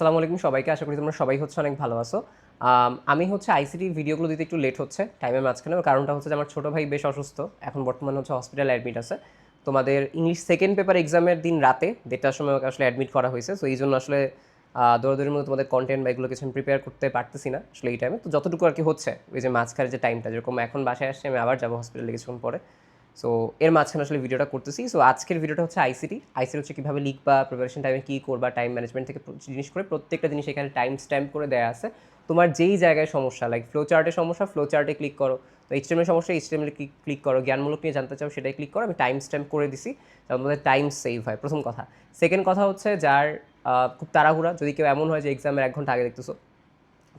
আসসালামু আলাইকুম সবাইকে, আশা করি তোমরা সবাই হচ্ছে অনেক ভালো আছো। আমি হচ্ছে আইসিটি ভিডিওগুলো দিতে একটু লেট হচ্ছে টাইমের মাঝখানে। কারণটা হচ্ছে যে আমার ছোটো ভাই বেশ অসুস্থ, এখন বর্তমানে হচ্ছে হসপিটাল অ্যাডমিট আছে। তোমাদের ইংলিশ সেকেন্ড পেপার এক্সামের দিন রাতে, দেড়টার সময় ওকে আসলে অ্যাডমিট করা হয়েছে। সো এই জন্য আসলে দৌড়াদৌড়ির মধ্যে তোমাদের কন্টেন্ট বা এগুলো কিছু আমি প্রিপেয়ার করতে পারতেছি না আসলে এই টাইমে তো যতটুকু আর কি হচ্ছে, ওই যে মাঝখানে যে টাইমটা যেরকম এখন বাসায় আসছে, আমি আবার যাব হসপিটালে কিছুক্ষণ পরে। সো এর মাঝখানে আসলে ভিডিওটা করতেছি। সো আজকের ভিডিওটা হচ্ছে আইসিটি আইসিটি হচ্ছে কীভাবে লিখবা প্রিপারেশন টাইমে কী করবা টাইম ম্যানেজমেন্ট থেকে জিনিস করে প্রত্যেকটা জিনিস এখানে টাইম স্ট্যাম্প করে দেওয়া আছে। তোমার যেই জায়গায় সমস্যা লাইক ফ্লো চার্টের সমস্যা ফ্লো চার্টে ক্লিক করো। তো এইচটিএমের সমস্যা এইচটিএমএল ক্লিক করো। জ্ঞানমূলক নিয়ে জানতে চাও, সেটাই ক্লিক করো। আমি টাইম স্ট্যাম্প করে দিছি। যাতে তোমাদের টাইম সেভ হয়। প্রথম কথা। সেকেন্ড কথা হচ্ছে যার খুব তাড়াহুড়া। যদি কেউ এমন হয় যে এক্সামের এক ঘণ্টা আগে দেখতেছো,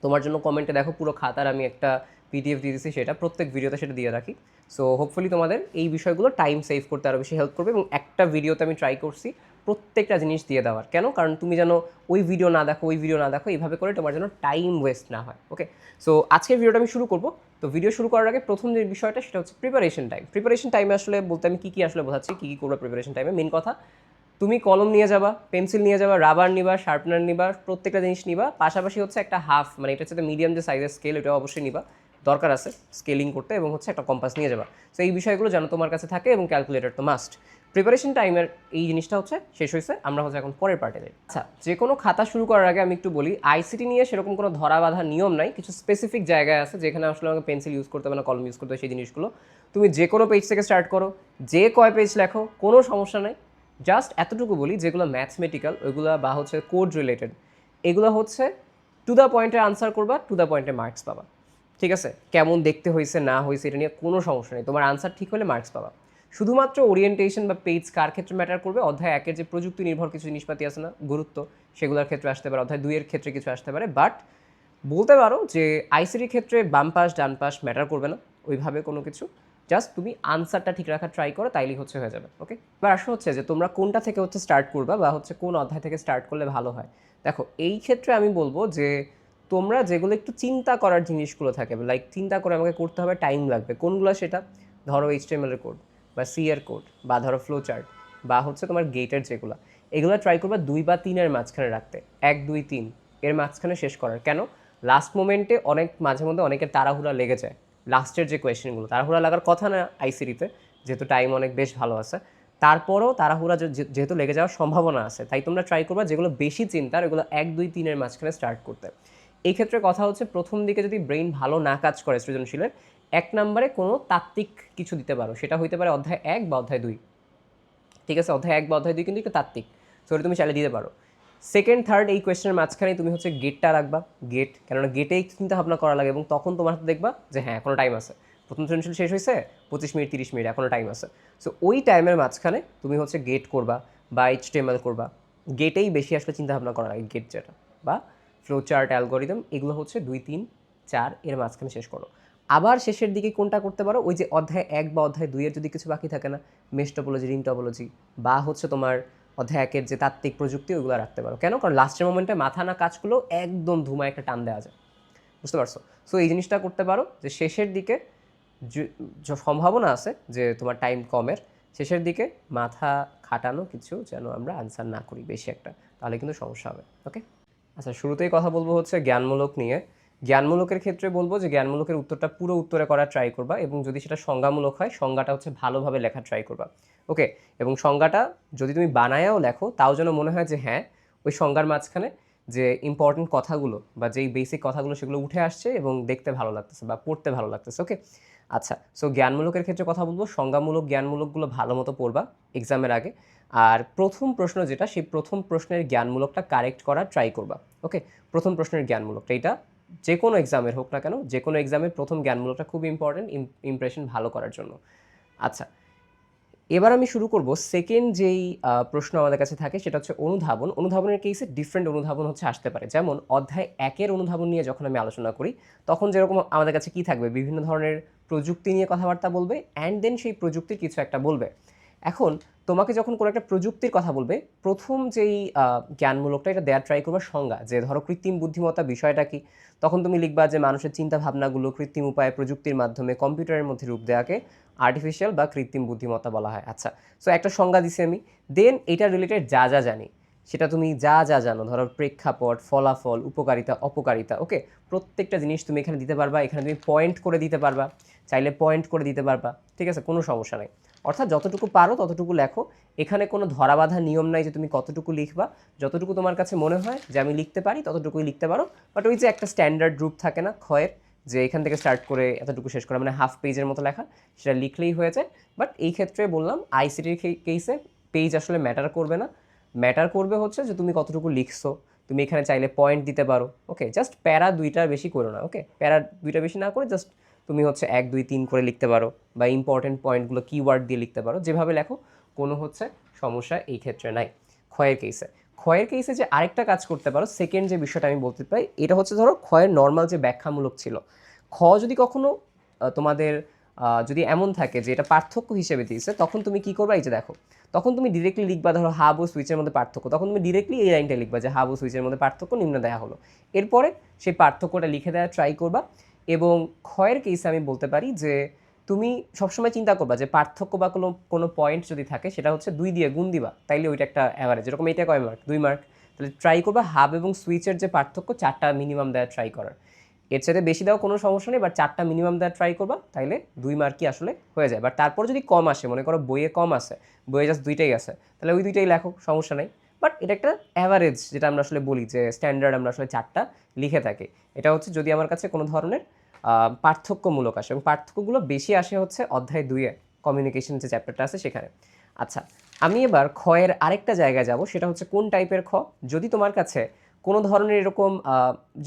তোমার জন্য কমেন্টে দেখো, পুরো খাতার আমি একটা পিডিএফ দিয়ে দিচ্ছি সেটা প্রত্যেক ভিডিওতে সেটা দিয়ে রাখি। সো হোপফুলি তোমাদের এই বিষয়গুলো টাইম সেভ করতে আরও বেশি হেল্প করবে এবং একটা ভিডিওতে আমি ট্রাই করছি প্রত্যেকটা জিনিস দিয়ে দেওয়ার। কেন? কারণ তুমি যেন ওই ভিডিও না দেখো, ওই ভিডিও না দেখো এইভাবে করে তোমার যেন টাইম ওয়েস্ট না হয় ওকে সো আজকের ভিডিওটা আমি শুরু করব। তো ভিডিও শুরু করার আগে প্রথম যে বিষয়টা, সেটা হচ্ছে প্রিপারেশন টাইম প্রিপারেশন টাইমে আসলে বলতে আমি কী কী আসলে বোঝাচ্ছি, কী কী করব প্রিপারেশন টাইমে মেন কথা, তুমি কলম নিয়ে যাবা পেন্সিল নিয়ে যাবা রাবার নিবা শার্পনার নিবা, প্রত্যেকটা জিনিস নিবা। পাশাপাশি হচ্ছে একটা হাফ মানে এটা হচ্ছে মিডিয়াম যে সাইজের স্কেল এটা অবশ্যই নিবা। দরকার আছে স্কেলিং করতে এবং হচ্ছে একটা কম্পাস নিয়ে যাবা তো এই বিষয়গুলো যেন তোমার কাছে থাকে এবং ক্যালকুলেটর তো মাস্ট প্রিপারেশন টাইমের এই জিনিসটা হচ্ছে শেষ হয়েছে, আমরা হচ্ছে এখন পরের পার্টে যাই। আচ্ছা যে কোনো খাতা শুরু করার আগে আমি একটু বলি আইসিটি নিয়ে সেরকম কোনো ধরা বাঁধা নিয়ম নাই, কিছু স্পেসিফিক জায়গায় আছে যেখানে আসলে আমাকে পেন্সিল ইউজ করতে হবে না কলম ইউজ করতে হবে, সেই জিনিসগুলো। তুমি যে কোনো পেজ থেকে স্টার্ট করো, যে কয় পেজ লেখো, কোনো সমস্যা নাই। জাস্ট এতটুকু বলি, যেগুলো ম্যাথমেটিক্যাল ওইগুলো বা হচ্ছে কোড রিলেটেড এগুলো হচ্ছে টু দ্য পয়েন্টে আনসার করবা টু দ্য পয়েন্টে মার্কস পাবা। ঠিক আছে? কেমন দেখতে হয়েছে, না হয়েছে, এটা নিয়ে কোনো সমস্যা নেই। তোমার আনসার ঠিক হলে মার্কস পাবা। শুধুমাত্র ওরিয়েন্টেশন বা পেজ কার ক্ষেত্রে ম্যাটার করবে? অধ্যায় একের যে প্রযুক্তি নির্ভর কিছু জিনিসপাতি আছে না, গুরুত্ব, সেগুলোর ক্ষেত্রে আসতে পারে। অধ্যায় দুইয়ের ক্ষেত্রে কিছু আসতে পারে। বাট বলতে পারো যে আইসিটির ক্ষেত্রে বাম পাশ, ডান পাশ ম্যাটার করবে না, ওইভাবে কোনো কিছু। জাস্ট তুমি আনসারটা ঠিক রাখার ট্রাই করো, তাইলেই হচ্ছে হয়ে যাবে ওকে এবার আসলে হচ্ছে যে তোমরা কোনটা থেকে হচ্ছে স্টার্ট করবা বা হচ্ছে কোন অধ্যায় থেকে স্টার্ট করলে ভালো হয়? দেখো, এই ক্ষেত্রে আমি বলব যে তোমরা যেগুলো একটু চিন্তা করার জিনিসগুলো থাকে লাইক চিন্তা করে আমাকে করতে হবে টাইম লাগবে। কোনগুলো সেটা? ধরো এইচটিএমএল কোড বা সি এর কোড বা ধরো ফ্লো চার্ট বা হচ্ছে তোমার গেটের যেগুলো। এগুলো ট্রাই করবা দুই বা তিনের মাঝখানে রাখতে। এক, দুই, তিন। এর মাঝখানে শেষ করার। কেন? লাস্ট মোমেন্টে অনেক, মাঝে মধ্যে অনেকের তাড়াহুড়া লেগে যায়। লাস্টের যে কোয়েশ্চেনগুলো তাড়াহুড়া লাগার কথা না আইসিডিতে যেহেতু টাইম অনেক বেশ ভালো আছে। তারপরও তাড়াহুড়া যেহেতু লেগে যাওয়ার সম্ভাবনা আছে, তাই তোমরা ট্রাই করবা যেগুলো বেশি চিন্তার, এগুলো এক, দুই, তিনের মাঝখানে স্টার্ট করতে। এই ক্ষেত্রে কথা হচ্ছে প্রথম দিকে যদি ব্রেইন ভালো না কাজ করে সৃজনশীলের, এক নম্বরে কোনো তাত্ত্বিক কিছু দিতে পারো। সেটা হইতে পারে অধ্যায় এক বা অধ্যায় দুই। ঠিক আছে? অধ্যায় এক বা অধ্যায় দুই কিন্তু একটু তাত্ত্বিক। সো তুমি চালিয়ে দিতে পারো। সেকেন্ড থার্ড এই কোয়েশ্চেনের মাঝখানে তুমি হচ্ছে গেটটা রাখবা। গেট কেননা গেটেই চিন্তা ভাবনা করা লাগে এবং তখন তোমার হাতে দেখবা যে হ্যাঁ এখনও টাইম আছে। প্রথম সৃজনশীল শেষ হয়েছে পঁচিশ মিনিট, তিরিশ মিনিট, এখনও টাইম আছে। সো ওই টাইমের মাঝখানে তুমি হচ্ছে গেট করবা বা এইচটিএমএল করবা। গেটেই বেশি আসলে চিন্তা ভাবনা করা লাগে গেট যেটা বা ফ্লো চার্ট অ্যালগোরিদম এগুলো হচ্ছে দুই, তিন, চার, এর মাঝখানে শেষ করো। আবার শেষের দিকে কোনটা করতে পারো? ওই যে অধ্যায় এক বা অধ্যায় দুইয়ের যদি কিছু বাকি থাকে না মেশ টপোলজি রিং টপোলজি বা হচ্ছে তোমার অধ্যায় একের যে তাত্ত্বিক প্রযুক্তি ওগুলো রাখতে পারো। কেন? কারণ লাস্টের মোমেন্টে মাথা না কাজগুলো একদম ধুমা একটা টান দেওয়া যায়। বুঝতে পারছ? সো এই জিনিসটা করতে পারো যে শেষের দিকে যে সম্ভাবনা আছে যে তোমার টাইম কমের, শেষের দিকে মাথা খাটানো কিছু যেন আমরা আনসার না করি বেশি একটা, তাহলে কিন্তু সমস্যা হবে। ওকে আচ্ছা শুরুতেই কথা বলব হচ্ছে জ্ঞানমূলক নিয়ে। জ্ঞানমূলকের ক্ষেত্রে বলব যে জ্ঞানমূলকের উত্তরটা পুরো উত্তরে করার ট্রাই করবা এবং যদি সেটা সংজ্ঞামূলক হয়, সংজ্ঞাটা হচ্ছে ভালোভাবে লেখার ট্রাই করবা। ওকে এবং সংজ্ঞাটা যদি তুমি বানায়াও লেখো, তাও যেন মনে হয় যে হ্যাঁ ওই সংজ্ঞার মাঝখানে যে ইম্পর্টেন্ট কথাগুলো বা যেই বেসিক কথাগুলো সেগুলো উঠে আসছে এবং দেখতে ভালো লাগতেছে বা পড়তে ভালো লাগতেছে ওকে আচ্ছা সো জ্ঞানমূলকের ক্ষেত্রে কথা বলব, সংজ্ঞামূলক জ্ঞানমূলকগুলো ভালো মতো পড়বা এক্সামের আগে। আর প্রথম প্রশ্ন যেটা, সেই প্রথম প্রশ্নের জ্ঞানমূলকটা কারেক্ট করার ট্রাই করবা ওকে প্রথম প্রশ্নের জ্ঞানমূলকটা এটা, যে কোনো এক্সামের হোক না কেন, যে কোনো এক্সামের প্রথম জ্ঞানমূলকটা খুব ইম্পর্টেন্ট ইমপ্রেশন ভালো করার জন্য। আচ্ছা এবার আমি শুরু করব সেকেন্ড যেই প্রশ্ন আমাদের কাছে থাকে, সেটা হচ্ছে অনুধাবন। অনুধাবনের কেসে ডিফারেন্ট অনুধাবন হচ্ছে, আসতে পারে। যেমন অধ্যায় একের অনুধাবন নিয়ে যখন আমি আলোচনা করি, তখন যেরকম আমাদের কাছে কি থাকবে? বিভিন্ন ধরনের প্রযুক্তি নিয়ে কথাবার্তা বলবে অ্যান্ড দেন সেই প্রযুক্তির কিছু একটা বলবে। এখন তোমাকে যখন কোনো একটা প্রযুক্তির কথা বলবে, প্রথম যেই জ্ঞানমূলকটা এটা দেওয়ার ট্রাই করবে সংজ্ঞা, যে ধরো কৃত্রিম বুদ্ধিমত্তা বিষয়টা কি? তখন তুমি লিখবা যে মানুষের চিন্তা ভাবনাগুলো কৃত্রিম উপায়ে প্রযুক্তির মাধ্যমে কম্পিউটারের মধ্যে রূপ দেওয়াকে আর্টিফিশিয়াল বা কৃত্রিম বুদ্ধিমত্তা বলা হয়। আচ্ছা সো একটা সংজ্ঞা দিছি আমি। দেন এটা রিলেটেড যা যা জানি, সেটা তুমি যা যা জানো, ধরো প্রেক্ষাপট, ফলাফল, উপকারিতা, অপকারিতা ওকে প্রত্যেকটা জিনিস তুমি এখানে দিতে পারবা, এখানে তুমি পয়েন্ট করে দিতে পারবা, চাইলে পয়েন্ট করে দিতে পারবা, ঠিক আছে? কোনো সমস্যা নেই। অর্থাৎ যতটুকু পারো ততটুকু লেখো। এখানে কোনো ধরাবাধা নিয়ম নাই যে তুমি কতটুকু লিখবা। যতটুকু তোমার কাছে মনে হয় যে আমি লিখতে পারি, ততটুকুই লিখতে পারো। বাট ওই যে একটা স্ট্যান্ডার্ড রূপ থাকে না ক্ষয়ের যে এখান থেকে স্টার্ট করে এতটুকু শেষ করা মানে হাফ পেজের মতো লেখা, সেটা লিখলেই হয়ে যায়। বাট এই ক্ষেত্রে বললাম আইসিটির কেসে পেজ আসলে ম্যাটার করবে না। ম্যাটার করবে হচ্ছে যে তুমি কতটুকু লিখছো। তুমি এখানে চাইলে পয়েন্ট দিতে পারো। ওকে জাস্ট প্যারা দুইটার বেশি করো না। ওকে প্যারা দুইটা বেশি না করে জাস্ট তুমি হচ্ছে এক, দুই, তিন করে লিখতে পারো বা ইম্পর্টেন্ট পয়েন্টগুলো কিওয়ার্ড দিয়ে লিখতে পারো। যেভাবে লেখো, কোনো হচ্ছে সমস্যা এই ক্ষেত্রে নাই। ক্ষয়ের কেসে ক্ষয়ের কেসে যে আরেকটা কাজ করতে পারো সেকেন্ড যে বিষয়টা আমি বলতে পাই এটা হচ্ছে ধরো ক্ষয়ের নর্মাল যে ব্যাখ্যামূলক ছিল। খ যদি কখনো তোমাদের যদি এমন থাকে যে এটা পার্থক্য হিসেবে দিয়েছে, তখন তুমি কি করবা? এই যে দেখো, তখন তুমি ডিরেক্টলি লিখবা ধরো হাব ও সুইচের মধ্যে পার্থক্য। তখন তুমি ডিরেক্টলি এই লাইনটা লিখবা যে হাব ও সুইচের মধ্যে পার্থক্য নিম্ন দেওয়া হলো। এরপরে সেই পার্থক্যটা লিখে দেওয়া ট্রাই করবা। এবং ক্ষয়ের কেসে আমি বলতে পারি যে তুমি সবসময় চিন্তা করবা যে পার্থক্য বা কোনো কোনো পয়েন্ট যদি থাকে সেটা হচ্ছে দুই দিয়ে গুণ দিবা, তাইলে ওইটা একটা অ্যাভারেজ যেরকম এটা কয় মার্ক দুই মার্ক তাহলে ট্রাই করবা হাব এবং সুইচের যে পার্থক্য চারটা মিনিমাম দেওয়া ট্রাই করার। এর সাথে বেশি দেওয়া কোনো সমস্যা নেই বাট চারটা মিনিমাম দেওয়া ট্রাই করবা, তাইলে দুই মার্কই আসলে হয়ে যায়। বাট তারপর যদি কম আসে, মনে করো বইয়ে কম আসে বইয়ে জাস্ট দুইটাই আছে, তাহলে ওই দুইটাই লেখো, সমস্যা নেই। বাট এটা একটা অ্যাভারেজ যেটা আমরা আসলে বলি যে স্ট্যান্ডার্ড আমরা আসলে চারটা লিখে থাকি। এটা হচ্ছে যদি আমার কাছে কোনো ধরনের পার্থক্যমূলক আসে এবং পার্থক্যগুলো বেশি আসে হচ্ছে অধ্যায় দুইয়ে কমিউনিকেশন যে চ্যাপ্টারটা আছে সেখানে। আচ্ছা আমি এবার ক্ষয়ের আরেকটা জায়গায় যাব, সেটা হচ্ছে কোন টাইপের খ? যদি তোমার কাছে কোনো ধরনের এরকম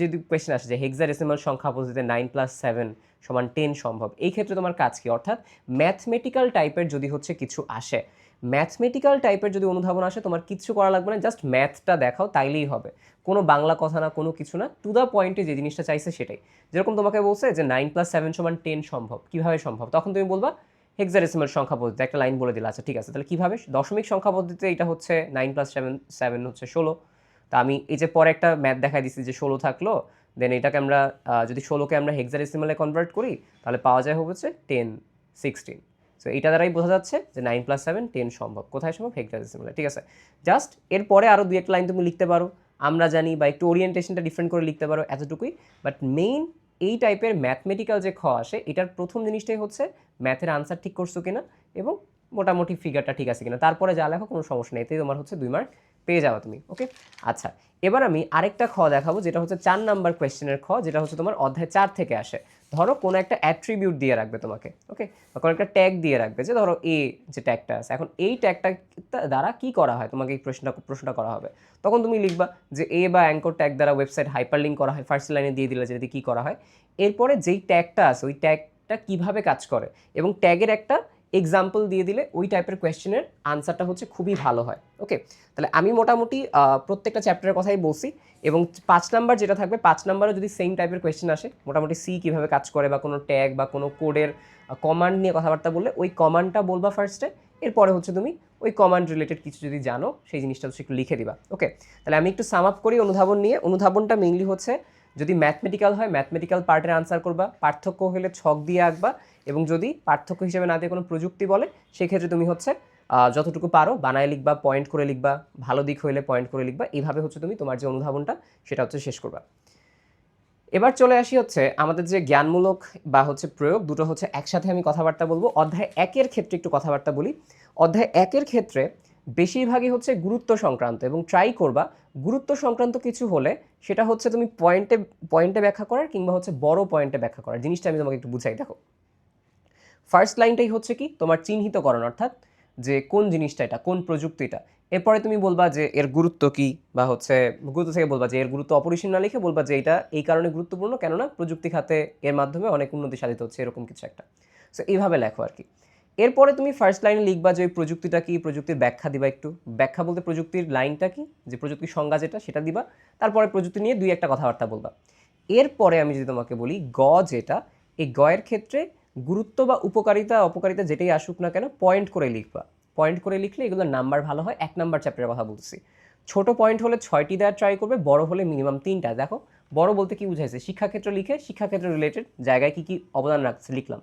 যদি কোয়েশ্চেন আসে যে হেক্সাডেসিমাল সংখ্যা পদ্ধতিতে নাইন প্লাস সেভেন সমান টেন সম্ভব, এই ক্ষেত্রে তোমার কাজ কি? অর্থাৎ ম্যাথমেটিক্যাল টাইপের যদি হচ্ছে কিছু আসে ম্যাথমেটিক্যাল টাইপের যদি অনুধাবন আসে, তোমার কিচ্ছু করা লাগবে না জাস্ট ম্যাথটা দেখাও, তাইলেই হবে। কোনো বাংলা কথা না, কোনো কিছু না টু দ্য পয়েন্টে যে জিনিসটা চাইছে সেটাই। যেরকম তোমাকে বলছে যে নাইন প্লাস সেভেন সমান টেন সম্ভব, কীভাবে সম্ভব? তখন তুমি বলবা হেক্সাডেসিমাল সংখ্যা পদ্ধতি একটা লাইন বলে দিলা আচ্ছা ঠিক আছে, তাহলে কীভাবে? দশমিক সংখ্যা পদ্ধতিতে এটা হচ্ছে নাইন প্লাস সেভেন সেভেন হচ্ছে ষোলো। তা আমি এই যে পরে একটা ম্যাথ দেখাই দিচ্ছি যে ষোলো থাকল দেন এটাকে আমরা যদি ষোলোকে আমরা হেক্সাডেসিমালে কনভার্ট করি, তাহলে পাওয়া যায় হচ্ছে টেন সিক্সটিন সো এটা দ্বারাই বোঝা যাচ্ছে যে নাইন প্লাস সেভেন টেন সম্ভব। কোথায় সম্ভব? হেক্সাডেসিমালে ঠিক আছে? জাস্ট এরপরে আরও দু একটা লাইন তুমি লিখতে পারো। আমরা জানি বা একটু ওরিয়েন্টেশনটা ডিফারেন্ট করে লিখতে পারো এতটুকুই। বাট মেইন এই টাইপের ম্যাথমেটিক্যাল যে খ আসে, এটার প্রথম জিনিসটাই হচ্ছে ম্যাথের আনসার ঠিক করছ কিনা এবং মোটামুটি ফিগারটা ঠিক আছে কিনা। তারপরে যা লেখো, কোনো সমস্যা নেই। এতেই তোমার হচ্ছে দুই মার্ক পেয়ে যাবে তুমি ওকে আচ্ছা এবার আমি আরেকটা খ দেখাবো, যেটা হচ্ছে চার নাম্বার কোয়েশ্চেনের খ, যেটা হচ্ছে তোমার অধ্যায় চার থেকে আসে। ধরো কোনো একটা অ্যাট্রিবিউট দিয়ে রাখবে তোমাকে ওকে বা কোনো একটা ট্যাগ দিয়ে রাখবে, যে ধরো এ যে ট্যাগটা আছে, এখন এই ট্যাগটা দ্বারা কি করা হয়? তোমাকে এই প্রশ্নটা প্রশ্নটা করা হবে। তখন তুমি লিখবা যে এ বা অ্যাঙ্কর ট্যাগ দ্বারা ওয়েবসাইট হাইপারলিঙ্ক করা হয় ফার্স্ট লাইনে দিয়ে দিলে যদি কী করা হয়? এরপরে যেই ট্যাগটা আছে, ওই ট্যাগটা কীভাবে কাজ করে? এবং ট্যাগের একটা এক্সাম্পল দিয়ে দিলে ওই টাইপের কোয়েশ্চেনের আনসারটা হচ্ছে খুবই ভালো হয়। ওকে তাহলে আমি মোটামুটি প্রত্যেকটা চ্যাপ্টারের কথাই বলছি এবং পাঁচ নাম্বার যেটা থাকবে, পাঁচ নাম্বারও যদি সেম টাইপের কোয়েশ্চেন আসে, মোটামুটি সি কীভাবে কাজ করে বা কোনো ট্যাগ বা কোনো কোডের কমান্ড নিয়ে কথাবার্তা বললে ওই কমান্ডটা বলবা ফার্স্টে এরপরে হচ্ছে তুমি ওই কমান্ড রিলেটেড কিছু যদি জানো, সেই জিনিসটা হচ্ছে একটু লিখে দিবা। ওকে তাহলে আমি একটু সাম আপ করি অনুধাবন নিয়ে। অনুধাবনটা মেইনলি হচ্ছে যদি ম্যাথমেটিক্যাল হয় ম্যাথমেটিক্যাল পার্টের আনসার করবা, পার্থক্য হলে ছক দিয়ে আঁকবা এবং যদি পার্থক্য হিসেবে না দিয়ে কোনো প্রযুক্তি বলে, সেক্ষেত্রে তুমি হচ্ছে যতটুকু পারো বানায় লিখবা পয়েন্ট করে লিখবা, ভালো দিক হইলে পয়েন্ট করে লিখবা, এইভাবে হচ্ছে তুমি তোমার যে অনুধাবনটা, সেটা হচ্ছে শেষ করবা। এবার চলে আসি হচ্ছে আমাদের যে জ্ঞানমূলক বা হচ্ছে প্রয়োগ, দুটো হচ্ছে একসাথে আমি কথাবার্তা বলব। অধ্যায় একের ক্ষেত্রে একটু কথাবার্তা বলি। অধ্যায় একের ক্ষেত্রে বেশিরভাগই হচ্ছে গুরুত্ব সংক্রান্ত এবং ট্রাই করবা, গুরুত্ব সংক্রান্ত কিছু হলে সেটা হচ্ছে তুমি পয়েন্টে পয়েন্টে ব্যাখ্যা করার কিংবা হচ্ছে বড় পয়েন্টে ব্যাখ্যা করার। জিনিসটা আমি তোমাকে একটু বুঝাই, দেখো। ফার্স্ট লাইনটাই হচ্ছে কি? তোমার চিহ্নিতকরণ, অর্থাৎ যে কোন জিনিসটা এটা, কোন প্রযুক্তিটা এরপরে তুমি বলবা যে এর গুরুত্ব কি, বা হচ্ছে গুরুত্ব থেকে বলবা যে এর গুরুত্ব অপরিসীম না লিখে বলবা যে এটা এই কারণে গুরুত্বপূর্ণ, কেননা প্রযুক্তি খাতে এর মাধ্যমে অনেক উন্নতি সাধিত হচ্ছে, এরকম কিছু একটা। সো এইভাবে লেখো আর কি। এরপরে তুমি ফার্স্ট লাইনে লিখবা যে ওই প্রযুক্তিটা কি, প্রযুক্তির ব্যাখ্যা দিবা একটু। ব্যাখ্যা বলতে প্রযুক্তির লাইনটা কি, যে প্রযুক্তির সংজ্ঞা যেটা, সেটা দিবা। তারপরে প্রযুক্তি নিয়ে দুই একটা কথাবার্তা বলবা। এরপরে আমি যদি তোমাকে বলি গ যেটা, এই গয়ের ক্ষেত্রে গুরুত্ব বা উপকারিতা, অপকারিতা যেটাই আসুক না কেন পয়েন্ট করে লিখবা। পয়েন্ট করে লিখলে এগুলোর নাম্বার ভালো হয়। এক নাম্বার চ্যাপ্টারের কথা বলছি ছোট পয়েন্ট হলে ছয়টি দেওয়ার ট্রাই করবে, বড় হলে মিনিমাম তিনটা। দেখো, বড় বলতে কি বুঝাইছে? শিক্ষাক্ষেত্র লিখে, শিক্ষাক্ষেত্র রিলেটেড জায়গায় কি কি অবদান রাখছে লিখলাম।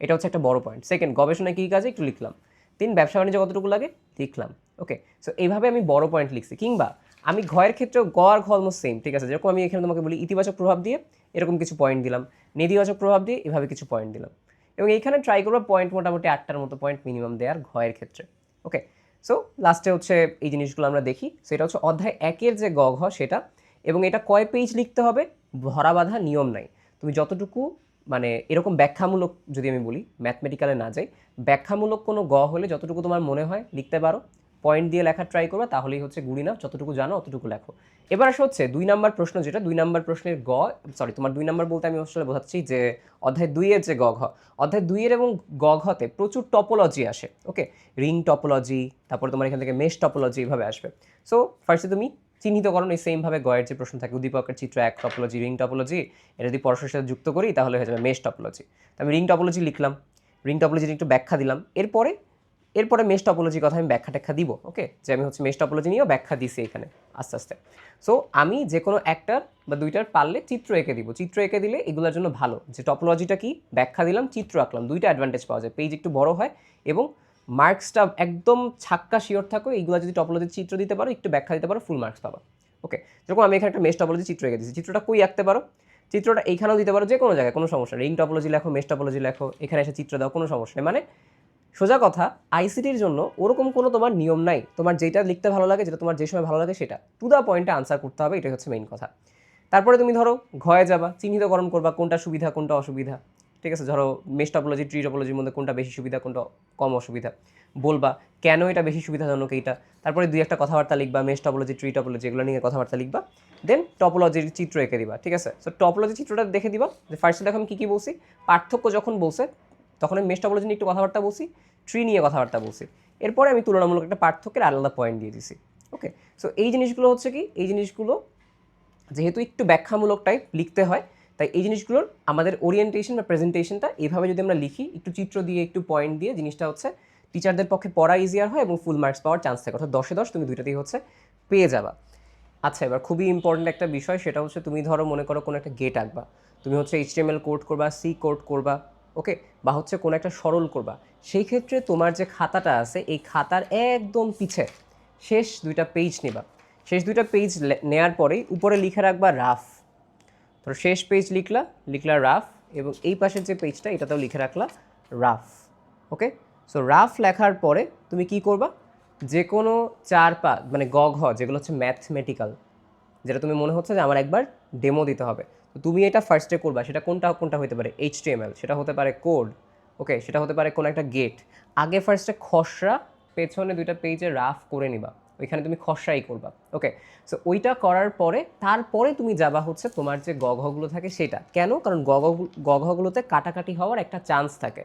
এটা হচ্ছে একটা বড় পয়েন্ট সেকেন্ড গবেষণায় কী কাজে একটু লিখলাম। তিন, ব্যবসা বাণিজ্য কতটুকু লাগে? লিখলাম। ওকে সো এইভাবে আমি বড় পয়েন্ট লিখছি। কিংবা আমি ঘয়ের ক্ষেত্রেও গ আর ঘ অলমোস্ট সেম ঠিক আছে? যেরকম আমি এখানে তোমাকে বলি, ইতিবাচক প্রভাব দিয়ে এরকম কিছু পয়েন্ট দিলাম। নেতিবাচক প্রভাব দিয়ে এভাবে কিছু পয়েন্ট দিলাম। এবং এইখানে ট্রাই করব পয়েন্ট মোটামুটি আটটার মতো পয়েন্ট মিনিমাম দেওয়ার ঘয়ের ক্ষেত্রে। ওকে সো লাস্টে হচ্ছে এই জিনিসগুলো আমরা দেখি। সেটা হচ্ছে অধ্যায় একের যে গ ঘ সেটা। এবং এটা কয় পেজ লিখতে হবে? ভরা বাঁধা, নিয়ম নাই। তুমি যতটুকু মানে এরকম ব্যাখ্যামূলক যদি আমি বলি ম্যাথমেটিক্যালে না যাই, ব্যাখ্যামূলক কোনো গ হলে যতটুকু তোমার মনে হয় লিখতে পারো। পয়েন্ট দিয়ে লেখা ট্রাই করবা, তাহলেই হচ্ছে গুড়ি না যতটুকু জানো অতটুকু লেখো। এবার আসে হচ্ছে দুই নাম্বার প্রশ্ন যেটা, দুই নাম্বার প্রশ্নের গ সরি তোমার দুই নাম্বার বলতে আমি আসলে বোঝাচ্ছি যে অধ্যায় দুইয়ের যে গ ঘ, অধ্যায় দুইয়ের এবং গ ঘতে প্রচুর টপোলজি আসে ওকে রিং টপোলজি তারপর তোমার এখান থেকে মেশ টপোলজি এইভাবে আসবে। সো ফার্স্টে তুমি চিহ্নিত চিহ্নিতকরণ, এই সেমভাবে গয়ের যে প্রশ্ন থাকে, উদ্দীপকের চিত্র এক টপোলজি রিং টপোলজি এটা যদি পরস্পরের সাথে যুক্ত করি, তাহলে হয়ে যাবে মেশ টপোলজি তো আমি রিং টপোলজি লিখলাম রিং টপোলজির একটু ব্যাখ্যা দিলাম, এরপরে এরপরে মেশ টপোলজির কথা আমি ব্যাখ্যা ট্যাখ্যা দিব ওকে যে আমি হচ্ছে মেশ টপোলজি নিয়েও ব্যাখ্যা দিছি এখানে, আস্তে আস্তে। সো আমি যে কোনো একটার বা দুইটার পারলে চিত্র এঁকে দিব। চিত্র এঁকে দিলে এগুলোর জন্য ভালো। যে টপোলজিটা কি? ব্যাখ্যা দিলাম, চিত্র আঁকলাম। দুইটা অ্যাডভান্টেজ পাওয়া যায়। পেজ একটু বড় হয় এবং মার্কসটা একদম ছাক্কা শিওর থাকো, এইগুলো যদি টপোলজির চিত্র দিতে পারো, একটু ব্যাখ্যা দিতে পারো ফুল মার্কস পাবা। ওকে যেরকম আমি এখানে একটা মেশ টপোলজি চিত্র এঁকে দিচ্ছি চিত্রটা কই আঁকতে পারো? চিত্রটা এইখানেও দিতে পারো যে কোনো জায়গায়, কোনো সমস্যা রিং টপোলজি লেখো মেশ টপোলজি লেখো, এখানে এসে চিত্র দাও, কোনো সমস্যা নেই। মানে সোজা কথা আইসিটির জন্য ওরকম কোনো তোমার নিয়ম নাই। তোমার যেটা লিখতে ভালো লাগে, যেটা তোমার যে সময় ভালো লাগে সেটা। টু দ্য পয়েন্টে আনসার করতে হবে, এটাই হচ্ছে মেইন কথা। তারপরে তুমি ধরো, ঘয়ে যাবা, চিহ্নিতকরণ করবা, কোনটা সুবিধা, কোনটা অসুবিধা। ঠিক আছে, ধরো মেশ টপোলজি মধ্যে কোনটা বেশি সুবিধা, কোনটা কম অসুবিধা। বলবা, কেন এটা বেশি সুবিধাজনক এইটা? তারপরে দুই একটা কথাবার্তা লিখবা মেশ টপোলজি ট্রি এগুলো নিয়ে কথাবার্তা লিখবা। দেন টপোলজির চিত্র এঁকে দিবা, ঠিক আছে? সো টপোলজি চিত্রটা দেখে দিবা, যে ফার্স্টে দেখো আমি কী কী বলছি? পার্থক্য যখন বলছে তখন আমি মেশ নিয়ে একটু কথাবার্তা বলছি, ট্রি নিয়ে কথাবার্তা বলছি। এরপরে আমি তুলনামূলক একটা পার্থক্যের আলাদা পয়েন্ট দিয়ে দিছি। ওকে সো এই জিনিসগুলো হচ্ছে কি, এই জিনিসগুলো যেহেতু একটু ব্যাখ্যামূলক টাইপ লিখতে হয়, তাই এই জিনিসগুলোর আমাদের ওরিয়েন্টেশন বা প্রেজেন্টেশনটা এইভাবে যদি আমরা লিখি, একটু চিত্র দিয়ে, একটু পয়েন্ট দিয়ে, জিনিসটা হচ্ছে টিচারদের পক্ষে পড়া ইজিয়ার হয় এবং ফুল মার্কস পাওয়ার চান্স থাকে। অর্থাৎ দশে দশ তুমি দুইটাতেই হচ্ছে পেয়ে যাবা। আচ্ছা এবার খুবই ইম্পর্ট্যান্ট একটা বিষয়, সেটা হচ্ছে তুমি ধরো মনে করো কোনো একটা গেট আঁকবা। তুমি হচ্ছে এইচটিএমএল কোড করবা সি কোড করবা ওকে? বা হচ্ছে কোনো একটা সরল করবা। সেই ক্ষেত্রে তোমার যে খাতাটা আছে, এই খাতার একদম পিছে শেষ দুইটা পেজ নেবা। শেষ দুইটা পেজ নেয়ার পরেই উপরে লিখে রাখবা রাফ। ধরো শেষ পেজ লিখলা লিখলা রাফ এবং এই পাশের যে পেজটা এটাতেও লিখে রাখলা রাফ। ওকে? সো রাফ লেখার পরে তুমি কি করবা? যে কোনো চার পা মানে গ ঘ যেগুলো হচ্ছে ম্যাথমেটিক্যাল যেটা তুমি মনে হচ্ছে যে আমার একবার ডেমো দিতে হবে। তুমি এটা ফার্স্টে করবা, সেটা কোনটা কোনটা হতে পারে? এইচ সেটা হতে পারে কোড ওকে সেটা হতে পারে কোনো একটা গেট আগে ফার্স্টে খসড়া, পেছনে দুইটা পেজে রাফ করে নিবা। ওইখানে তুমি খসড়াই করবা ওকে সো ওইটা করার পরে, তারপরে তুমি যাবা হচ্ছে তোমার যে গঘগুলো থাকে সেটা। কেন? কারণ গঘ, গঘগুলোতে কাটাকাটি হওয়ার একটা চান্স থাকে।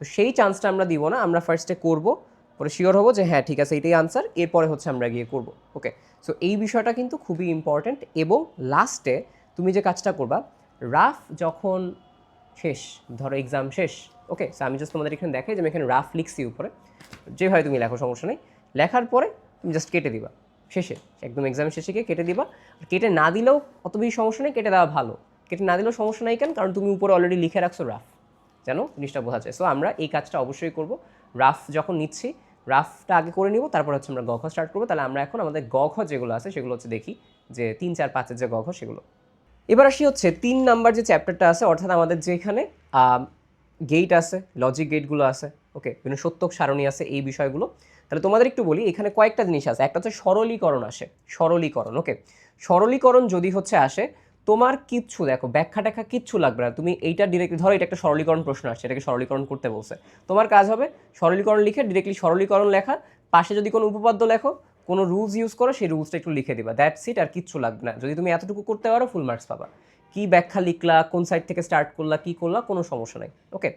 তো সেই চান্সটা আমরা দিব না, আমরা ফার্স্টে করব, পরে শিওর হব যে হ্যাঁ ঠিক আছে, এটাই আনসার এরপরে হচ্ছে আমরা গিয়ে করব ওকে সো এই বিষয়টা কিন্তু খুবই ইম্পর্ট্যান্ট এবং লাস্টে তুমি যে কাজটা করবা, রাফ যখন শেষ, ধরো এক্সাম শেষ ওকে সো আমি জাস্ট তোমাদের এখানে দেখাই যে আমি এখানে রাফ লিখছি উপরে যেভাবে তুমি লেখো, সমস্যা নেই। লেখার পরে তুমি জাস্ট কেটে দিবা, শেষে, একদম এক্সামের শেষে গিয়ে কেটে দিবা। আর কেটে না দিলেও অত বেশি সমস্যা নেই, কেটে দেওয়া ভালো। কেটে না দিলেও সমস্যা নেই কেন? কারণ তুমি উপরে অলরেডি লিখে রাখছো রাফ, যেন জিনিসটা বোঝা যায়। সো আমরা এই কাজটা অবশ্যই করব। রাফ যখন নিচ্ছি, রাফটা আগে করে নিব, তারপর হচ্ছে আমরা গঘ স্টার্ট করব। তাহলে আমরা এখন আমাদের গঘ যেগুলো আছে, সেগুলো হচ্ছে দেখি, যে তিন, চার, পাঁচের যে গঘ সেগুলো। এবার আসি হচ্ছে তিন নাম্বার যে চ্যাপ্টারটা আছে, অর্থাৎ আমাদের যে এখানে গেট আছে লজিক গেটগুলো আছে ওকে বিভিন্ন সত্যক সারণী আছে এই বিষয়গুলো। তাহলে তোমাদের একটু বলি, এখানে কয়েকটা জিনিস আছে। একটা হচ্ছে সরলীকরণ আসে, সরলীকরণ ওকে সরলীকরণ যদি হচ্ছে আসে, তোমার কিচ্ছু দেখো, ব্যাখ্যা ট্যাখ্যা কিচ্ছু লাগবে না। তুমি এইটা ডিরেক্টলি ধরো এটা একটা সরলীকরণ প্রশ্ন আসছে, এটাকে সরলীকরণ করতে বলছে। তোমার কাজ হবে সরলীকরণ লিখে ডিরেক্টলি সরলীকরণ লেখা, পাশে যদি কোনো উপপাদ্য লেখো কোনো রুলস ইউজ করো, সেই রুলসটা একটু লিখে দিবা। দ্যাটস ইট আর কিচ্ছু লাগবে না। যদি তুমি এতটুকু করতে পারো ফুল মার্কস পাবা। কি ব্যাখ্যা লিখলা, কোন সাইড থেকে স্টার্ট করলা, কি করলা, কোনো সমস্যা নাই। ওকে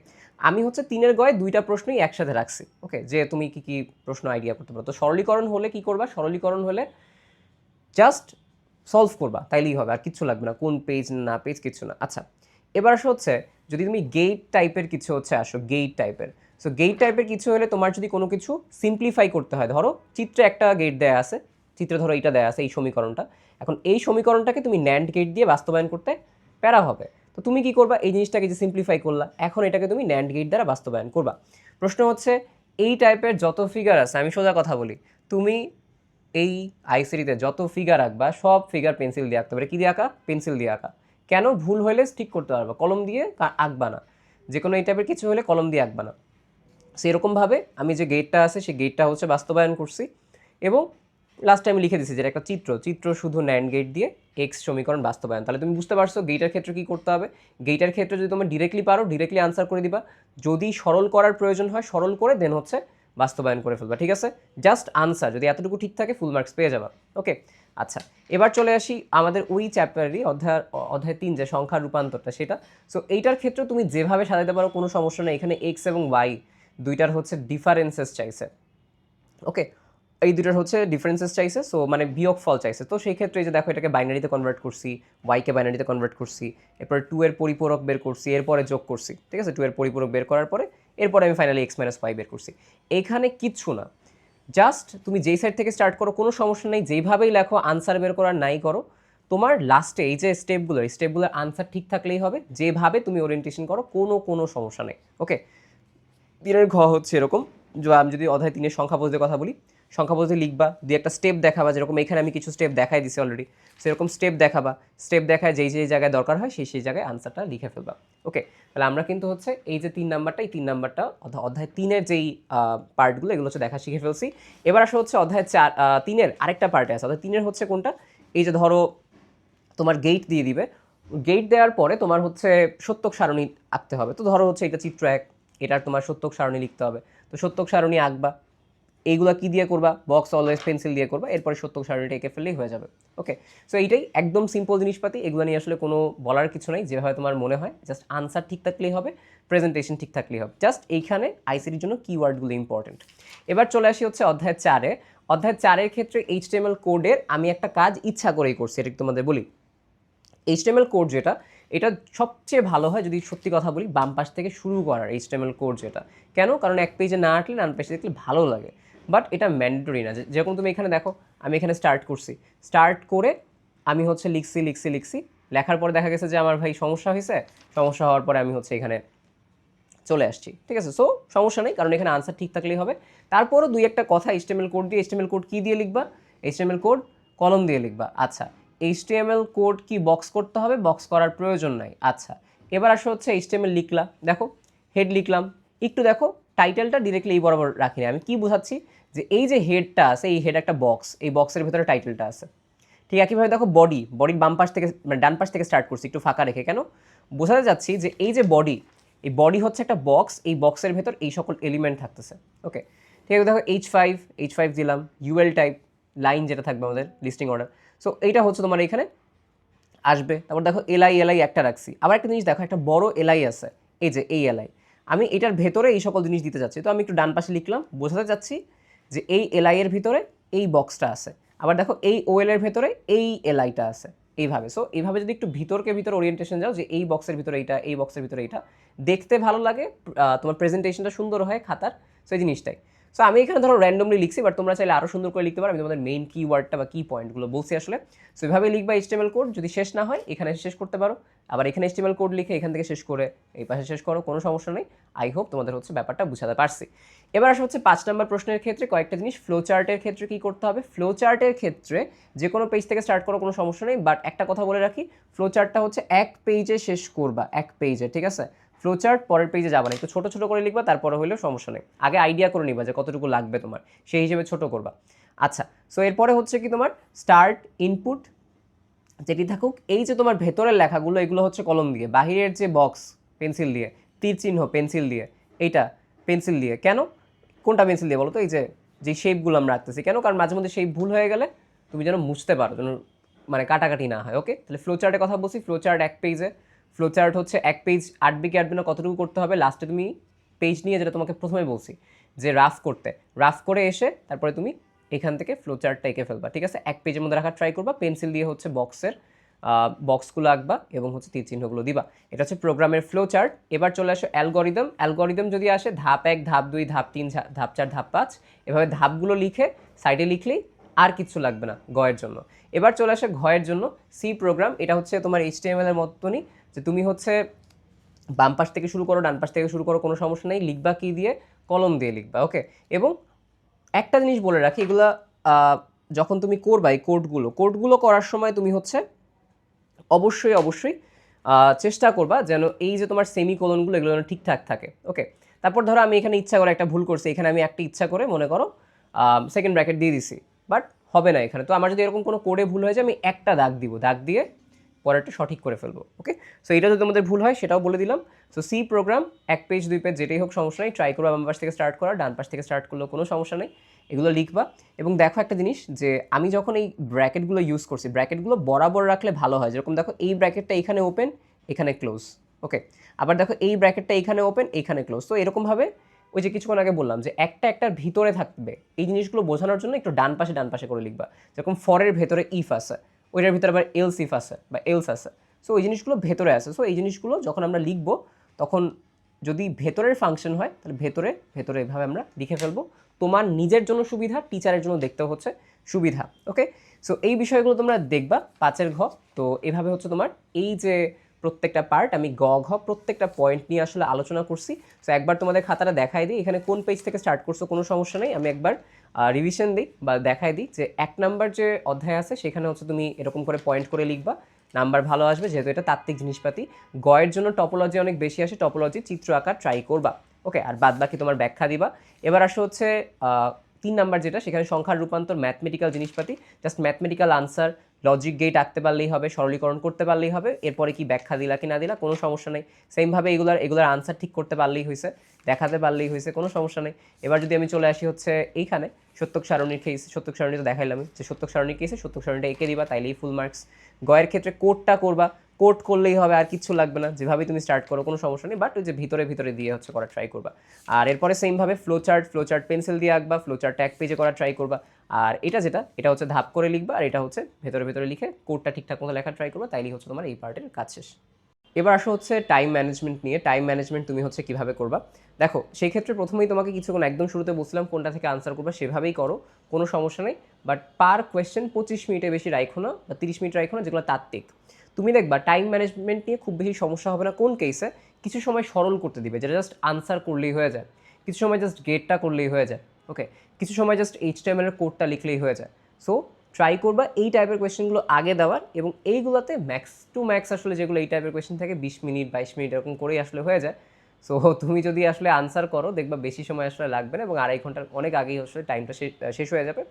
আমি হচ্ছে তিনের গয়ে দুইটা প্রশ্নই একসাথে রাখছি। ওকে যে তুমি কি কি প্রশ্ন আইডিয়া করতে পারো। তো সরলীকরণ হলে কি করবা? সরলীকরণ হলে জাস্ট সলভ করবা। তাইলেই হবে, আর কিচ্ছু লাগবে না। কোন পেজ না পেজ কিছু না। আচ্ছা এবার আসো হচ্ছে, যদি তুমি গেট টাইপের কিছু হচ্ছে, আসো গেট টাইপের সো গেট টাইপের কিছু হলে তোমার যদি কোনো কিছু সিম্পলিফাই করতে হয়, ধরো চিত্রে একটা গেট দেয়া আছে, চিত্রে ধরো এইটা দেয়া আছে, এই সমীকরণটা। এখন এই সমীকরণটাকে তুমি ন্যান্ড গেট দিয়ে বাস্তবায়ন করতে প্যারা হবে। তো তুমি কি করবা? এই জিনিসটাকে যে সিম্পলিফাই করলা, এখন এটাকে তুমি ন্যান্ড গেট দ্বারা বাস্তবায়ন করবা। প্রশ্ন হচ্ছে, এই টাইপের যত ফিগার আছে, আমি সোজা কথা বলি, তুমি এই আইসিডিতে যত ফিগার আঁকবা, সব ফিগার পেন্সিল দিয়ে আঁকতে পারে কী দিয়ে আঁকা? পেন্সিল দিয়ে আঁকা। কেন? ভুল হলে ঠিক করতে পারবা। কলম দিয়ে আঁকবা না। যে কোনো এই টাইপের কিছু হলে কলম দিয়ে আঁকবা না। সেরকমভাবে আমি যে গেটটা আছে, সেই গেটটা হচ্ছে বাস্তবায়ন করছি এবং লাস্টে আমি লিখে দিছি যেটা একটা চিত্র। চিত্র শুধু ন্যান্ড গেট দিয়ে এক্স সমীকরণ বাস্তবায়ন। তাহলে তুমি বুঝতে পারছ গেটের ক্ষেত্রে কী করতে হবে? গেটের ক্ষেত্রে যদি তুমি ডিরেক্টলি পারো ডিরেক্টলি আনসার করে দিবা। যদি সরল করার প্রয়োজন হয়, সরল করে দেন হচ্ছে বাস্তবায়ন করে ফেলবা, ঠিক আছে? জাস্ট আনসার যদি এতটুকু ঠিক থাকে ফুল মার্কস পেয়ে যাবা ওকে আচ্ছা এবার চলে আসি আমাদের ওই চ্যাপ্টারেরই অধ্যায় অধ্যায় তিন যে সংখ্যার রূপান্তরটা, সেটা। সো এইটার ক্ষেত্রে তুমি যেভাবে সাজাতে পারো, কোনো সমস্যা নেই। এখানে এক্স এবং ওয়াই দুইটার হচ্ছে ডিফারেন্সেস চাইছে। ওকে এই দুটার হচ্ছে ডিফারেন্সেস চাইছে সো মানে বিয়োগ ফল চাইছে। তো সেই ক্ষেত্রে যে দেখো এটাকে বাইনারিতে কনভার্ট করছি ওয়াইকে বাইনারিতে কনভার্ট করছি, এরপর টু এর পরিপূরক বের করছি, এরপরে যোগ করছি, ঠিক আছে? টু এর পরিপূরক বের করার পরে এরপরে আমি ফাইনালি এক্স মাইনাস ওয়াই বের করছি। এখানে কিচ্ছু না। জাস্ট তুমি যেই সাইড থেকে স্টার্ট করো, কোনো সমস্যা নেই, যেইভাবেই লেখো আনসার বের করার নাই করো। তোমার লাস্টে এই যে স্টেপগুলো এই স্টেপগুলোর আনসার ঠিক থাকলেই হবে, যেভাবে তুমি ওরিয়েন্টেশন করো, কোনো কোনো সমস্যা নেই। ওকে তিনের ঘ হচ্ছে এরকম। আমি যদি অধ্যায় তিনের সংখ্যা বলতে কথা বলি সংখ্যা বলতে লিখবা দিয়ে একটা স্টেপ দেখাবা, যেরকম এখানে আমি কিছু স্টেপ দেখাই দিছি অলরেডি সেরকম স্টেপ দেখাবা। স্টেপ দেখায় যেই যেই জায়গায় দরকার হয়, সেই সেই জায়গায় আনসারটা লিখে ফেলবা। ওকে তাহলে আমরা কিন্তু হচ্ছে এই যে তিন নাম্বারটা এই তিন নাম্বারটা অধ্যায় অধ্যায় তিনের যেই পার্টগুলো এগুলো হচ্ছে দেখা শিখে ফেলছি। এবার আসলে হচ্ছে অধ্যায় চার তিনের আরেকটা পার্টে আছে। অর্থাৎ তিনের হচ্ছে কোনটা? এই যে ধরো তোমার গেট দিয়ে দিবে। গেট দেওয়ার পরে তোমার হচ্ছে সত্যক সারণী আঁকতে হবে। তো ধরো হচ্ছে এটা চিত্র এক এটার তোমার সত্যক সারণী লিখতে হবে। তো সত্যক সারণী আঁকবা, এইগুলা কি দিয়ে করবা? বক্স অলওয়েজ পেন্সিল দিয়ে করবা, এরপরে সত্যক সারণীটা এঁকে ফেললেই হয়ে যাবে। ওকে সো এইটাই একদম সিম্পল জিনিসপাতি, এগুলো নিয়ে আসলে কোনো বলার কিছু নাই যেভাবে তোমার মনে হয় জাস্ট আনসার ঠিক থাকলেই হবে প্রেজেন্টেশন ঠিক থাকলেই হবে। জাস্ট এইখানে আইসিটির জন্য কিওয়ার্ডগুলো ইম্পর্টেন্ট এবার চলে আসি হচ্ছে অধ্যায় চারে। অধ্যায় চারের ক্ষেত্রে এইচটিএমএল কোডের আমি একটা কাজ ইচ্ছা করেই করছি, এটা তোমাদের বলি। এইচটিএমএল কোড যেটা এটা সবচেয়ে ভালো হয় যদি সত্যি কথা বলি, বাম পাশ থেকে শুরু করার এইচটিএমএল কোড যেটা। কেন? কারণ এক পেজে না আঁটলে ডান পেজে দেখলে ভালো লাগে। বাট এটা ম্যান্ডেটরি না। যেরকম তুমি এখানে দেখো, আমি এখানে স্টার্ট করছি। স্টার্ট করে আমি হচ্ছে লিখছি লিখছি লিখছি। লেখার পরে দেখা গেছে যে, আমার ভাই সমস্যা হয়েছে। সমস্যা হওয়ার পরে আমি হচ্ছে এখানে চলে আসছি। ঠিক আছে? সো সমস্যা নেই, কারণ এখানে আনসার ঠিক থাকলেই হবে। তারপরও দুই একটা কথা এইচটিএমএল কোড দিয়ে এইচটিএমএল কোড কী দিয়ে লিখবা? এইচটিএমএল কোড কলম দিয়ে লিখবা। আচ্ছা এইচটিএমএল কোড কি বক্স করতে হবে? বক্স করার প্রয়োজন নাই। আচ্ছা এবার আসলে হচ্ছে এইচটিএমএল লিখলা। দেখো হেড লিখলাম। একটু দেখো টাইটেলটা ডিরেক্টলি এই বরাবর রাখিনি। আমি কি বোঝাচ্ছি? যে এই যে হেডটা আছে, এই হেড একটা বক্স এই বক্সের ভিতরে টাইটেলটা আছে। ঠিক একইভাবে দেখো বডি বডির বাম পাশ থেকে মানে ডান পাশ থেকে স্টার্ট করছি, একটু ফাঁকা রেখে। কেন? বোঝাতে যাচ্ছি যে এই যে বডি এই বডি হচ্ছে একটা বক্স এই বক্সের ভেতর এই সকল এলিমেন্ট থাকতেছে। ওকে ঠিক আছে, দেখো এইচ ফাইভ এইচ ফাইভ দিলাম ইউএল টাইপ লাইন যেটা থাকবে আমাদের লিস্টিং অর্ডার সো এইটা হচ্ছে তোমার এখানে। আসবে। তারপর দেখো এলআই এলআই একটা রাখছি। আবার একটা জিনিস দেখো, একটা বড় এলআই আছে। এই যে, এই এলআই আমি এটার ভেতরে এই সকল জিনিস দিতে যাচ্ছি। তো আমি একটু ডান পাশে লিখলাম, বোঝাতে চাচ্ছি যে এই এলআই এর ভিতরে এই বক্সটা আছে। আবার দেখো, এই ওএল এর ভেতরে এই এলআইটা আছে। এইভাবে। সো এইভাবে যদি একটু ভিতরকে ভিতর ওরিয়েন্টেশন যাও, যে এই বক্সের ভিতরে এইটা, এই বক্সের ভিতরে এইটা, দেখতে ভালো লাগে। তোমার প্রেজেন্টেশনটা সুন্দর হয় খাতার। সো এই জিনিসটাই। সো আমি এখানে ধরো র্যান্ডমলি লিখছি বাট তোমরা চাইলে আরও সুন্দর করে লিখতে পারো। আমি তোমাদের মেইন কিওয়ার্ডটা বা কি পয়েন্টগুলো বলছি আসলে। সো এভাবে লিখবা এইচটিএমএল কোড যদি শেষ না হয়, এখানে শেষ করতে পারো। আবার এখানে এইচটিএমএল কোড লিখে এখান থেকে শেষ করে, এই পাশে শেষ করো, কোনো সমস্যা নেই। আই হোপ তোমাদের হচ্ছে ব্যাপারটা বুঝাতে পারছি। এবার আসা হচ্ছে পাঁচ নম্বর প্রশ্নের ক্ষেত্রে কয়েকটা জিনিস। ফ্লো চার্টের ক্ষেত্রে কি করতে হবে? ফ্লো চার্টের ক্ষেত্রে যে কোনো পেজ থেকে স্টার্ট করো, কোনো সমস্যা নেই। বাট একটা কথা বলে রাখি ফ্লো চার্টটা হচ্ছে এক পেজে শেষ করবা, এক পেজে ঠিক আছে? ফ্লো চার্ট পরের পেজে যাবা না। একটু ছোটো ছোটো করে লিখবা, তারপরে হলেও সমস্যা নেই। আগে আইডিয়া করে নিবা যে কতটুকু লাগবে তোমার। সেই হিসেবে ছোট করবা। আচ্ছা সো এরপরে হচ্ছে কি তোমার? স্টার্ট ইনপুট যেটি থাকুক, এই যে তোমার ভেতরের লেখাগুলো, এগুলো হচ্ছে কলম দিয়ে। বাহিরের যে বক্স পেন্সিল দিয়ে, তীর চিহ্ন পেন্সিল দিয়ে এইটা পেন্সিল দিয়ে। কেন? কোনটা পেন্সিল দিয়ে বলো তো এই যে যে শেপগুলো আমরা রাখতেছি। কেন? কারণ মাঝে মধ্যে সেই ভুল হয়ে গেলে তুমি যেন মুছতে পারো, যেন মানে কাটাকাটি না হয় ওকে তাহলে ফ্লো চার্টের কথা বলছি ফ্লো চার্ট এক পেজে ফ্লো চার্ট হচ্ছে এক পেজ আটবে কি আটবে না, কতটুকু করতে হবে লাস্টে তুমি পেজ নিয়ে যেটা তোমাকে প্রথমে বলছি, যে রাফ করতে। রাফ করে এসে তারপরে তুমি এখান থেকে ফ্লো চার্টটা এঁকে ফেলবা, ঠিক আছে? এক পেজের মধ্যে রাখার ট্রাই করবা পেন্সিল দিয়ে হচ্ছে বক্সের বক্সগুলো আঁকবা এবং হচ্ছে তীর চিহ্নগুলো দিবা। এটা হচ্ছে প্রোগ্রামের ফ্লো চার্ট এবার চলে আসো অ্যালগোরিদম অ্যালগোরিদম যদি আসে, ধাপ এক, ধাপ দুই, ধাপ তিন ধাপ চার, ধাপ পাঁচ, এভাবে ধাপগুলো লিখে সাইডে লিখলেই আর কিছু লাগবে না, গয়ের জন্য। এবার চলে আসে ঘয়ের জন্য সি প্রোগ্রাম এটা হচ্ছে তোমার এইচটিএমএল এর মতনই যে তুমি হচ্ছে বাম পাশ থেকে শুরু করো, ডান পাশ থেকে শুরু করো, কোনো সমস্যা নেই, লিখবা কী দিয়ে? কলম দিয়ে লিখবা ওকে এবং একটা জিনিস বলে রাখি, এগুলা যখন তুমি করবা এই কোডগুলো কোডগুলো করার সময় তুমি হচ্ছে অবশ্যই অবশ্যই চেষ্টা করবা যেন এই যে তোমার সেমি কোলনগুলো এগুলো যেন ঠিকঠাক থাকে ওকে তারপর ধরো আমি এখানে ইচ্ছা করে একটা ভুল করছি, এখানে আমি একটা ইচ্ছা করে, মনে করো সেকেন্ড ব্র্যাকেট দিয়ে দিছি বাট হবে না এখানে। তো আমার যদি এরকম কোনো কোডে ভুল হয়ে যায়, আমি একটা দাগ দিব, দাগ দিয়ে পরেরটা সঠিক করে ফেলব ওকে সো এটা যদি তোমাদের ভুল হয়, সেটাও বলে দিলাম। সো সি প্রোগ্রাম এক পেজ দুই পেজ যেটাই হোক, সমস্যা নেই। ট্রাই করব বাম পাশ থেকে স্টার্ট করা, ডান পাশ থেকে স্টার্ট করলেও কোনো সমস্যা নেই। এগুলো লিখবা। এবং দেখো একটা জিনিস, যে আমি যখন এই ব্র্যাকেটগুলো ইউজ করছি ব্র্যাকেটগুলো বরাবর রাখলে ভালো হয়। যেরকম দেখো, এই ব্র্যাকেটটা এখানে ওপেন এখানে ক্লোজ ওকে আবার দেখো, এই ব্র্যাকেটটা এখানে ওপেন এখানে ক্লোজ তো এরকমভাবে ওই যে কিছুক্ষণ আগে বললাম, যে একটা একটার ভিতরে থাকবে। এই জিনিসগুলো বোঝানোর জন্য একটু ডান পাশে ডান পাশে করে লিখবা। যেরকম ফরের ভেতরে ইফ আছে। ওইটার ভিতরে আবার এলস ইফ আছে বা এলস আছে। সো ওই জিনিসগুলো ভেতরে আছে। সো এই জিনিসগুলো যখন আমরা লিখব, তখন যদি ভেতরের ফাংশন হয়, তাহলে ভেতরে ভেতরে এভাবে আমরা লিখে ফেলব। তোমার নিজের জন্য সুবিধা টিচারের জন্য দেখতে হচ্ছে সুবিধা ওকে সো এই বিষয়গুলো তোমরা দেখবা পাঁচের ঘ। তো, এভাবে হচ্ছে তোমার এই যে প্রত্যেকটা পার্ট আমি গ, ঘ প্রত্যেকটা পয়েন্ট নিয়ে আসলে আলোচনা করছি। সো একবার তোমাদের খাতাটা দেখাই দিই। এখানে কোন পেজ থেকে স্টার্ট করছ কোনো সমস্যা নেই। আমি একবার রিভিশন দিই বা দেখাই দিই যে এক নাম্বার যে অধ্যায় আছে, সেখানে হচ্ছে তুমি এরকম করে পয়েন্ট করে লিখবা। নাম্বার ভালো আসবে, যেহেতু এটা তাত্ত্বিক জিনিসপাতি। গয়ের জন্য টপোলজি অনেক বেশি আসে টপোলজি চিত্র আঁকা ট্রাই করবা। ওকে আর বাদ বাকি তোমার ব্যাখ্যা দিবা। এবার আসো হচ্ছে তিন নাম্বার যেটা, সেখানে সংখ্যার রূপান্তর ম্যাথমেটিক্যাল জিনিসপাতি just mathematical answer logic gate আঁকতে পারলেই হবে, সরলীকরণ করতে পারলেই হবে, এরপরে কি ব্যাখ্যা দিলা কি না দিলা, কোনো সমস্যা নেই। সেমভাবে এগুলার এগুলার আনসার ঠিক করতে পারলেই হয়েছে দেখাতে পারলেই হয়েছে কোনো সমস্যা নেই। এবার যদি আমি চলে আসি হচ্ছে এইখানে, সত্যক সারণীর কেস সত্যক সারণী তো দেখাইলাম, যে সত্যক সারণীর কেসে সত্যক সারণীটা এঁকে দিবা, তাইলেই ফুল মার্কস গয়ের ক্ষেত্রে কোডটা করবা কোড করলেই হবে, আর কিচ্ছু লাগবে না যেভাবে তুমি স্টার্ট করো, কোনো সমস্যা নেই বাট ওই যে ভিতরে ভিতরে দিয়ে হচ্ছে করা ট্রাই করবা। আর এরপরে সেমভাবে flow chart flow chart pencil দিয়ে আঁকবা ফ্লো চার্ট এক পেজে করা ট্রাই করবা। আর এটা যেটা, এটা হচ্ছে ধাপ করে লিখবা আর এটা হচ্ছে ভেতরে ভেতরে লিখে কোডটা ঠিকঠাক মতো লেখা ট্রাই করবা, তাইলেই হচ্ছে তোমার এই পার্টের কাজ শেষ। এবার আসো হচ্ছে টাইম ম্যানেজমেন্ট নিয়ে। টাইম ম্যানেজমেন্ট তুমি হচ্ছে কীভাবে করবা? দেখো, সেই ক্ষেত্রে প্রথমেই তোমাকে কিছুক্ষণ একদম শুরুতে বলছিলাম কোনটা থেকে আনসার করবা, সেভাবেই করো, কোনো সমস্যা নেই। বাট পার কোয়েশ্চেন পঁচিশ মিনিটে বেশি রাখো না, বা তিরিশ মিনিট রাখো না, যেগুলো তাত্ত্বিক। তুমি দেখবা টাইম ম্যানেজমেন্ট নিয়ে খুব বেশি সমস্যা হবে না, কোন কেসে কিছু সময় সরল করতে দিবে, যেটা জাস্ট আনসার করলেই হয়ে যায়। কিছু সময় জাস্ট গেটটা করলেই হয়ে যায়। ওকে কিছু সময় জাস্ট এইচ এর কোডটা লিখলেই হয়ে যায়। সো ট্রাই করবা এই টাইপের কোয়েশ্চেনগুলো আগে দেওয়ার এবং এইগুলোতে ম্যাক্স টু ম্যাক্স আসলে যেগুলো এই টাইপের কোয়েশ্চেন থাকে, বিশ মিনিট, বাইশ মিনিট এরকম করেই আসলে হয়ে যায়। সো তুমি যদি আসলে আনসার করো, দেখবা বেশি সময় আসলে লাগবে না এবং আড়াই ঘণ্টার অনেক আগেই আসলে টাইমটা শেষ হয়ে যাবে।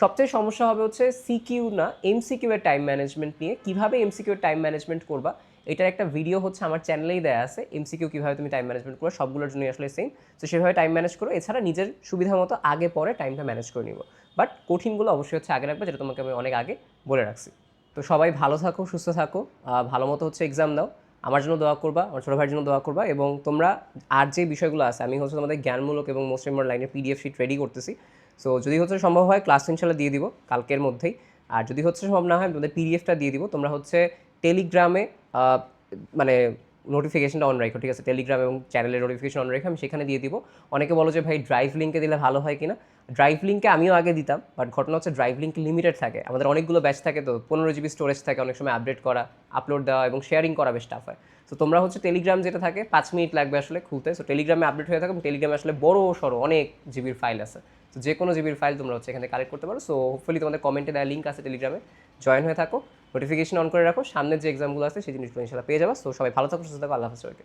সবচেয়ে সমস্যা হবে হচ্ছে সিকিউ না এমসিকিউ এর টাইম ম্যানেজমেন্ট নিয়ে। কীভাবে এমসিকিউ এর টাইম ম্যানেজমেন্ট করবা? এটার একটা ভিডিও হচ্ছে আমার চ্যানেলেই দেওয়া আছে এমসিকিউ কীভাবে তুমি টাইম ম্যানেজমেন্ট করো, সবগুলোর জন্য আসলে সেম তো সেভাবে টাইম ম্যানেজ করো, এছাড়া নিজের সুবিধা মতো আগে পরে টাইমটা ম্যানেজ করে নিব। বাট কঠিনগুলো অবশ্যই হচ্ছে আগে রাখবে, যেটা তোমাকে আমি অনেক আগে বলে রাখছি। তো সবাই ভালো থাকো, সুস্থ থাকো ভালো মতো হচ্ছে এক্সাম দাও। আমার জন্য দোয়া করবা, আমার ছোটো ভাইয়ের জন্য দোয়া করবা এবং তোমরা আর যে বিষয়গুলো আছে, আমি হচ্ছে তোমাদের জ্ঞানমূলক এবং মোস্ট ইম্পর্ট লাইনের পিডিএফ শিট রেডি করতেছি। সো যদি হচ্ছে সম্ভব হয় ক্লাস ইনশাল্লাহ দিয়ে দিব, কালকের মধ্যেই। আর যদি হচ্ছে সম্ভব না হয়, তোমাদের পিডিএফটা দিয়ে দিব। তোমরা হচ্ছে টেলিগ্রামে মানে নোটিফিকেশনটা অন রাখো, ঠিক আছে? টেলিগ্রাম এবং চ্যানেলের নোটিফিকেশন অন রেখে আমি সেখানে দিয়ে দিব। অনেকে বলো যে, ভাই ড্রাইভ লিঙ্কে দিলে ভালো হয় কিনা ড্রাইভ লিঙ্কে আমিও আগে দিতাম বাট ঘটনা হচ্ছে ড্রাইভ লিঙ্ক লিমিটেড থাকে। আমাদের অনেকগুলো ব্যাচ থাকে তো, পনেরো জিবি স্টোরেজ থাকে, অনেক সময় আপডেট করা আপলোড দেওয়া এবং শেয়ারিং করা বেশ টাফ হয়। তো তোমরা হচ্ছে টেলিগ্রাম যেটা থাকে, পাঁচ মিনিট লাগবে আসলে খুলতে। সো টেলিগ্রামে আপডেট হয়ে থাকে এবং টেলিগ্রামে আসলে বড় সড়ো অনেক জিবির ফাইল আছে। তো যে কোনো জিবির ফাইল তোমরা হচ্ছে এখানে কালেক্ট করতে পারো। সো হোপফুলি তোমাদের কমেন্টে দেওয়া লিঙ্ক আছে টেলিগ্রামে জয়েন হয়ে থাকো। নোটিফিকেশন অন করে রাখো। সামনে যে এক্সামগুলো আছে, সেই জিনিসগুলো ইনশাল্লাহ পেয়ে যাব। সো সবাই ভালো থাকো, সুস্থ থাকো। আল্লাহ হাফিজ